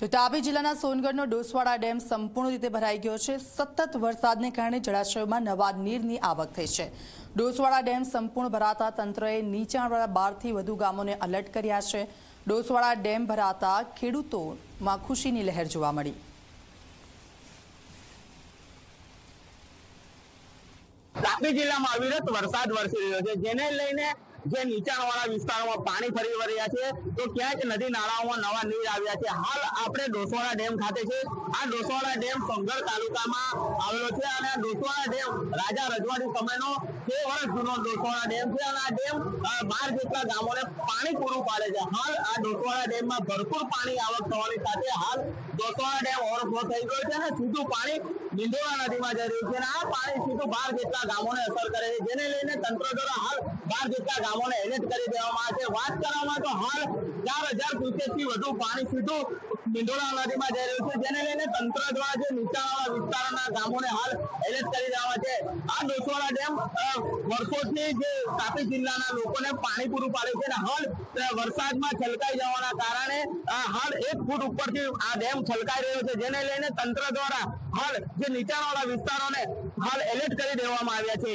તો તાપી જિલ્લાના સોનગઢનો ડોસવાડા ડેમ સંપૂર્ણ રીતે ભરાઈ ગયો છે. સતત વરસાદને કારણે જળાશયોમાં નવા નીરની આવક થઈ છે. ડોસવાડા ડેમ સંપૂર્ણ ભરાતા તંત્રએ નીચાણવાળા બારથી વધુ ગામોને અલર્ટ કર્યા છે. ડોસવાડા ડેમ ભરાતા ખેડૂતોમાં ખુશીની લહેર જોવા મળી. તાપી જિલ્લામાં અવિરત વરસાદ વરસી રહ્યો છે. જેને લઈને જે નીચાણવાળા વિસ્તારોમાં પાણી ફરી વળ્યા છે, તો ક્યાંક નદી નાળાઓમાં નવા નીર આવ્યા છે. હાલ આપણે ડોસવાડા ડેમ ખાતે છે. આ ડોસવાડા ડેમ સોનગઢ તાલુકામાં આવેલો છે અને આ ડોસવાડા ડેમ રાજા રજવાડી સમયનો બે વર્ષ જૂનો ડોસવાડા ડેમ છે અને આ ડેમ બાર જેટલા ગામોને પાણી પૂરું પાડે છે. હાલ આ ડોસવાડા ડેમમાં ભરપૂર પાણી આવક થવાની સાથે હાલ ડોસવાડા ડેમ ઓવરફ્લો થઈ ગયો છે અને સીધું પાણી નિંદોડા નદીમાં જઈ રહ્યું છે અને આ પાણી સીધું બાર ગામોને અસર કરે છે. જેને લઈને તંત્ર દ્વારા હાલ બાર જેટલા ગામોને એલર્ટ કરી દેવામાં આવે છે. વાત કરવામાં તો હાલ ચાર હજાર પાણી સીધું નિંદોડા નદીમાં જઈ રહ્યું છે. જેને લઈને તંત્ર દ્વારા જે નીચાણવાળા વિસ્તારોના ગામોને હાલ એલર્ટ કરી દેવા છે. આ ડોસવાડા ડેમ વર્ષોથી જે તાપી જિલ્લાના લોકોને પાણી પૂરું પાડે છે અને હાલ વરસાદમાં છલકાઈ જવાના કારણે હાલ એક ફૂટ ઉપરથી આ ડેમ છલકાઈ રહ્યો છે. જેને લઈને તંત્ર દ્વારા હાલ જે નીચાણવાળા વિસ્તારોને હાલ એલર્ટ કરી દેવામાં આવ્યા છે.